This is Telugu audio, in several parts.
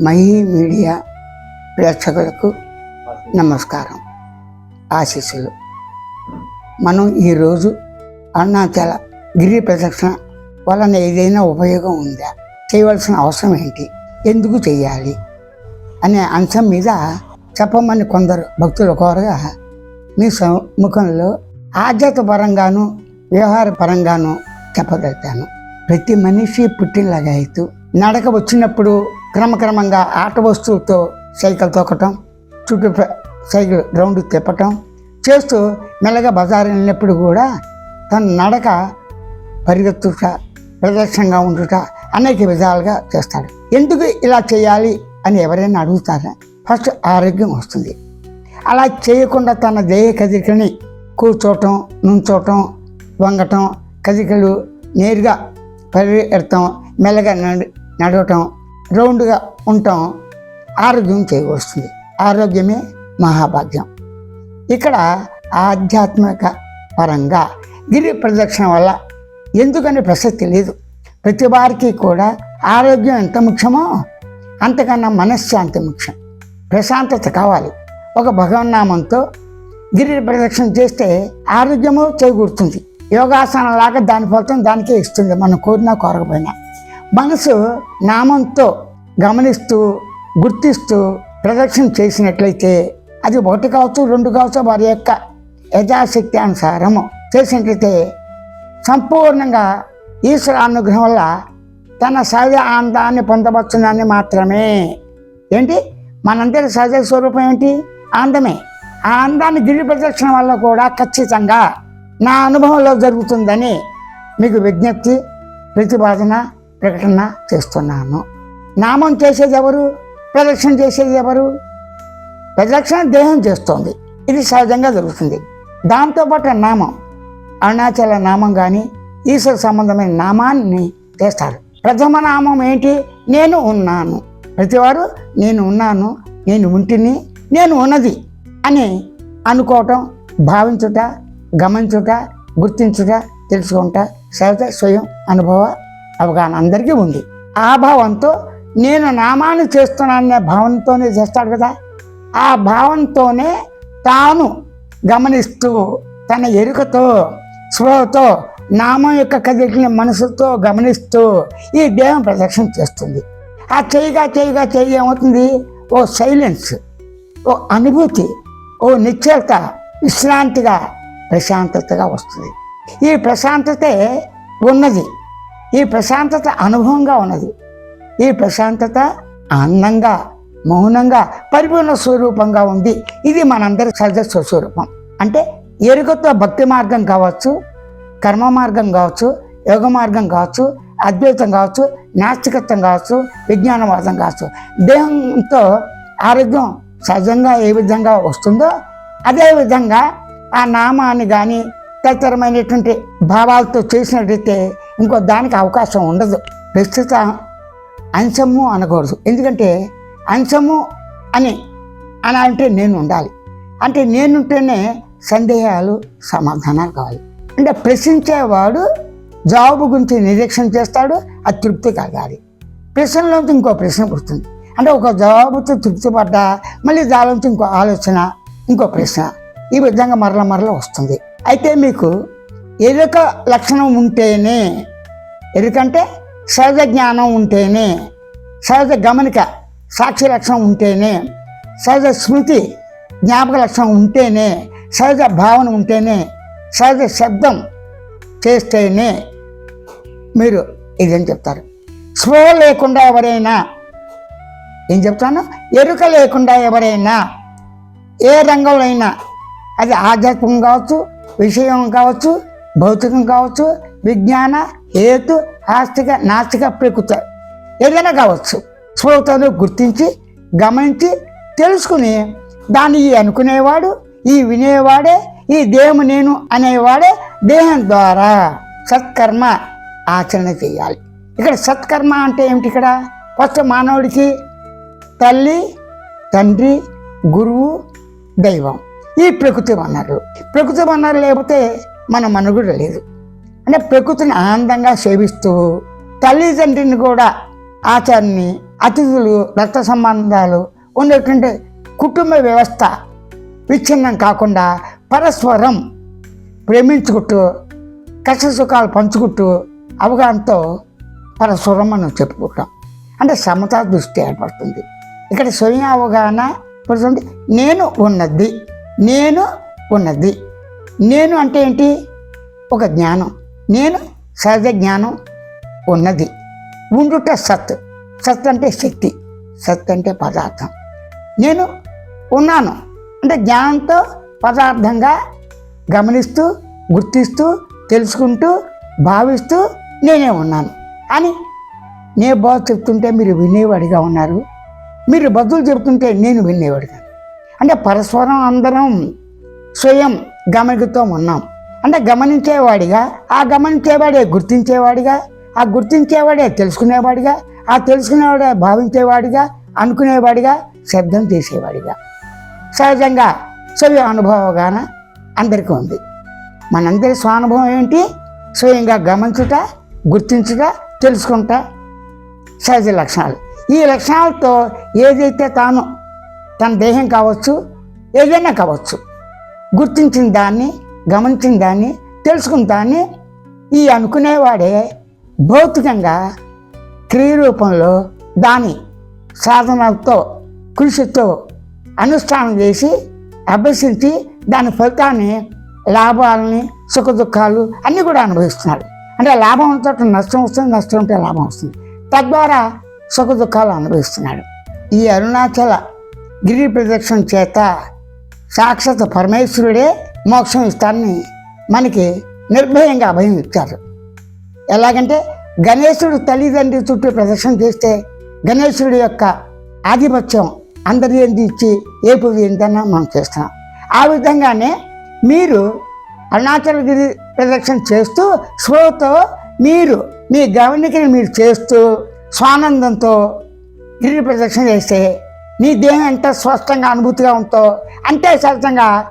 మహీ మీడియా ప్రేక్షకులకు నమస్కారం ఆశీస్సులు. మనం ఈరోజు అరుణాచల గిరి ప్రదక్షిణ వలన ఏదైనా ఉపయోగం ఉందా? చేయవలసిన అవసరం ఏంటి? ఎందుకు చేయాలి? అనే అంశం మీద చెప్పమని కొందరు భక్తులు కోరగా మీ సముఖంలో ఆధ్యాత్మ పరంగాను వ్యవహార పరంగాను చెప్పగలుగుతాను. ప్రతి మనిషి పుట్టినలాగా అయితే నడక వచ్చినప్పుడు క్రమక్రమంగా ఆట వస్తువులతో సైకిల్ తొక్కటం చుట్టూ సైకిల్ గ్రౌండ్ తిప్పటం చేస్తూ మెల్లగా బజారు వెళ్ళినప్పుడు కూడా తన నడక పరిగెత్తుట ప్రదర్శనగా ఉండుట అనేక విధాలుగా చేస్తాడు. ఎందుకు ఇలా చేయాలి అని ఎవరైనా అడుగుతారా? ఫస్ట్ ఆరోగ్యం వస్తుంది. అలా చేయకుండా తన దేహ కదికని కూర్చోవటం నుంచోవటం వంగటం కదికలు నేరుగా పరిగెడతాం మెల్లగా నడవటం రౌండ్గా ఉండటం ఆరోగ్యం చేకూరుస్తుంది ఆరోగ్యమే మహాభాగ్యం. ఇక్కడ ఆధ్యాత్మిక పరంగా గిరి ప్రదక్షిణ వల్ల ఎందుకని ప్రసక్తి లేదు. ప్రతి వారికి కూడా ఆరోగ్యం ఎంత ముఖ్యమో అంతకన్నా మనశ్శాంతి ముఖ్యం. ప్రశాంతత కావాలి. ఒక భగవన్నామంతో గిరి ప్రదక్షిణ చేస్తే ఆరోగ్యము చేకూరుతుంది. యోగాసనం లాగా దాని ఫలితం దానికే ఇస్తుంది. మనం కోరినా కోరకపోయినా. మనసు నామంతో గమనిస్తూ గుర్తిస్తూ ప్రదక్షిణ చేసినట్లయితే అది ఒకటి కావచ్చు రెండు కావచ్చు వారి యొక్క యథాశక్తి అనుసారము చేసినట్లయితే సంపూర్ణంగా ఈశ్వర అనుగ్రహం వల్ల తన సహజ ఆనందాన్ని పొందవచ్చునని మాత్రమే. ఏంటి? మనందరి సహజ స్వరూపం ఏంటి? ఆనందమే. ఆ ఆనందాన్ని గిరి ప్రదక్షిణ వల్ల కూడా ఖచ్చితంగా నా అనుభవంలో జరుగుతుందని మీకు విజ్ఞప్తి ప్రతిపాదన ప్రకటన చేస్తున్నాను. నామం చేసేది ఎవరు? ప్రదక్షిణ చేసేది ఎవరు? ప్రదక్షిణ దేహం చేస్తోంది. ఇది సహజంగా జరుగుతుంది. దాంతోపాటు నామం. అరుణాచల నామం కానీ ఈశ్వర సంబంధమైన నామాన్ని చేస్తారు. ప్రథమ నామం ఏంటి? నేను ఉన్నాను. ప్రతివారు నేను ఉన్నాను నేను ఉంటిని నేను ఉన్నది అని అనుకోవటం భావించుట గమనించుట గుర్తించుట తెలుసుకుంటా సహజ స్వయం అనుభవ అవగాహన అందరికీ ఉంది. ఆ భావంతో నేను నామాన్ని చేస్తున్నాననే భావనతోనే చేస్తాడు కదా ఆ భావంతోనే తాను గమనిస్తూ తన ఎరుకతో స్పృహతో నామం యొక్క కదిలిన మనసుతో గమనిస్తూ ఈ దేహం ప్రదక్షిణ చేస్తుంది. ఆ చేయగా చేయగా చేయి ఏమవుతుంది? ఓ సైలెన్స్ ఓ అనుభూతి ఓ నిశ్చలత విశ్రాంతిగా ప్రశాంతతగా వస్తుంది. ఈ ప్రశాంతతే ఉన్నది. ఈ ప్రశాంతత అనుభవంగా ఉన్నది. ఈ ప్రశాంతత ఆనందంగా మౌనంగా పరిపూర్ణ స్వరూపంగా ఉంది. ఇది మనందరి సహజ స్వరూపం అంటే ఎరుకతో భక్తి మార్గం కావచ్చు కర్మ మార్గం కావచ్చు యోగ మార్గం కావచ్చు అద్వైతం కావచ్చు నాస్తికత్వం కావచ్చు విజ్ఞానవాదం కావచ్చు. దేహంతో ఆరోగ్యం సహజంగా ఏ విధంగా వస్తుందో అదే విధంగా ఆ నామాన్ని కానీ తదితరమైనటువంటి భావాలతో చేసినట్టయితే ఇంకో దానికి అవకాశం ఉండదు. ప్రస్తుత అంశము అనకూడదు. ఎందుకంటే అంశము అని అని అంటే నేను ఉండాలి అంటే నేనుంటేనే సందేహాలు సమాధానాలు కావాలి. అంటే ప్రశ్నించేవాడు జాబు గురించి నిరీక్షణ చేస్తాడు అది తృప్తి కలగాలి. ప్రశ్నలోంచి ఇంకో ప్రశ్న పుడుతుంది. అంటే ఒక జవాబుతో తృప్తి పడ్డా మళ్ళీ దానిలోంచి ఇంకో ఆలోచన ఇంకో ప్రశ్న. ఈ విధంగా మరల మరల వస్తుంది. అయితే మీకు ఎరుక లక్షణం ఉంటేనే ఎరుకంటే సహజ జ్ఞానం ఉంటేనే సహజ గమనిక సాక్షి లక్షణం ఉంటేనే సహజ స్మృతి జ్ఞాపక లక్షణం ఉంటేనే సహజ భావన ఉంటేనే సహజ శబ్దం చేస్తేనే మీరు ఇదేం చెప్తారు? స్పృహ లేకుండా ఎవరైనా ఏం చెప్తాను? ఎరుక లేకుండా ఎవరైనా ఏ రంగంలో అయినా అది ఆధ్యాత్మం కావచ్చు విషయం కావచ్చు భౌతికం కావచ్చు విజ్ఞాన హేతు ఆస్తిక నాస్తిక ప్రకృతి. ఏదైనా కావచ్చు. స్పృహతను గుర్తించి గమనించి తెలుసుకుని దాన్ని ఈ అనుకునేవాడు ఈ వినేవాడే ఈ దేహము నేను అనేవాడే దేహం ద్వారా సత్కర్మ ఆచరణ చేయాలి. ఇక్కడ సత్కర్మ అంటే ఏమిటి ఇక్కడ? ఫస్ట్ మానవుడికి తల్లి తండ్రి గురువు దైవం. ఈ ప్రకృతి వనరులు. ప్రకృతి వనరులు లేకపోతే మన మనుగడ లేదు. అంటే ప్రకృతిని ఆనందంగా సేవిస్తూ తల్లిదండ్రిని కూడా ఆచారాన్ని అతిథులు రక్త సంబంధాలు ఉన్నటువంటి కుటుంబ వ్యవస్థ విచ్ఛిన్నం కాకుండా పరస్పరం ప్రేమించుకుంటూ కష్ట సుఖాలు పంచుకుంటూ అవగాహనతో పరస్పరం మనం చెప్పుకుంటాం. అంటే సమతా దృష్టి ఏర్పడుతుంది. ఇక్కడ స్వయం అవగాహన పడుతుంది నేను ఉన్నది నేను ఉన్నది. నేను అంటే ఏంటి? ఒక జ్ఞానం. నేను సహజ జ్ఞానం ఉన్నది. ఉండుట సత్. సత్ అంటే శక్తి. సత్ అంటే పదార్థం. నేను ఉన్నాను. అంటే జ్ఞానంతో పదార్థంగా గమనిస్తూ గుర్తిస్తూ తెలుసుకుంటూ భావిస్తూ నేనే ఉన్నాను. అని నే బాధ చెప్తుంటే మీరు వినేవాడిగా ఉన్నారు. మీరు బదులు చెబుతుంటే నేను వినేవాడిగా. అంటే పరస్పరం అందరం స్వయం గమనికతో ఉన్నాం అంటే గమనించేవాడిగా ఆ గమనించేవాడే గుర్తించేవాడిగా ఆ గుర్తించేవాడే తెలుసుకునేవాడిగా ఆ తెలుసుకునేవాడే భావించేవాడిగా అనుకునేవాడిగా శబ్దం చేసేవాడిగా. సహజంగా స్వయ అనుభవగాన అందరికీ ఉంది. మనందరి స్వానుభవం ఏంటి? స్వయంగా గమనించుట గుర్తించుట తెలుసుకుంట సహజ లక్షణాలు. ఈ లక్షణాలతో ఏదైతే తాను తన దేహం కావచ్చు ఏదైనా కావచ్చు గుర్తించిన దాన్ని గమనించిన దాన్ని తెలుసుకున్న దాన్ని ఈ అనుకునేవాడే భౌతికంగా క్రియ రూపంలో దాని సాధనలతో కృషితో అనుష్ఠానం చేసి అభ్యసించి దాని ఫలితాన్ని లాభాలని సుఖ దుఃఖాలు అన్నీ కూడా అనుభవిస్తున్నాడు అంటే లాభం ఉంటే నష్టం వస్తుంది నష్టం ఉంటే లాభం వస్తుంది. తద్వారా సుఖ దుఃఖాలు అనుభవిస్తున్నాడు ఈ అరుణాచల గిరి ప్రదక్షిణ చేత సాక్షాత్ పరమేశ్వరుడే మోక్షం ఇస్తానని మనకి నిర్భయంగా అభయం ఇచ్చారు. ఎలాగంటే గణేశుడు తల్లిదండ్రి చుట్టూ ప్రదర్శన చేస్తే గణేశుడి యొక్క ఆధిపత్యం అందరి ఏంటి ఇచ్చి ఏపు ఏంటన్న ఏంటన్నా మనం చేస్తున్నాం ఆ విధంగానే మీరు అరుణాచలగిరి ప్రదక్షిణ చేస్తూ స్పృహతో మీరు మీ గమనికని మీరు చేస్తూ స్వానందంతో గిరి ప్రదక్షిణ చేస్తే నీ దేహం ఎంత స్పష్టంగా అనుభూతిగా ఉందో అంతే సహజంగా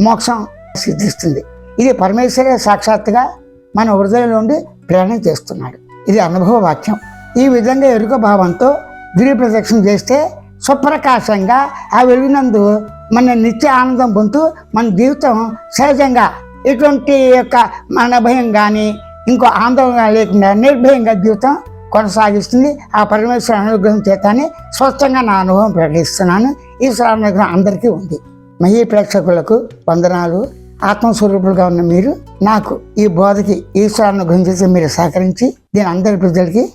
మోక్షం సిద్ధిస్తుంది. ఇది పరమేశ్వరే సాక్షాత్తుగా మన హృదయంలో నుండి ప్రేరణ చేస్తున్నాడు. ఇది అనుభవ వాక్యం. ఈ విధంగా ఎరుక భావంతో గిరి ప్రదక్షిణ చేస్తే సుప్రకాశంగా ఆ వెలుగునందు మన నిత్య ఆనందం పొందుతూ మన జీవితం సహజంగా ఎటువంటి యొక్క మన భయం కానీ ఇంకో ఆందోళన లేకుండా నిర్భయంగా జీవితం కొనసాగిస్తుంది. ఆ పరమేశ్వర అనుగ్రహం చేతనే స్పష్టంగా నా అనుభవం ప్రకటిస్తున్నాను. ఈశ్వర అనుగ్రహం అందరికీ ఉంది. మహీ ప్రేక్షకులకు వందనాలు. ఆత్మస్వరూపులుగా ఉన్న మీరు నాకు ఈ బోధకి ఈశ్వర అనుగ్రహం చేసి మీరు సహకరించి దీని అందరి ప్రజలకి